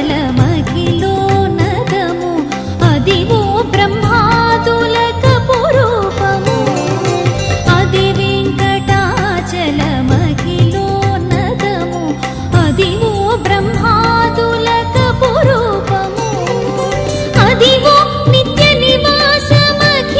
కలమగిలో నగము. Adivo Brahma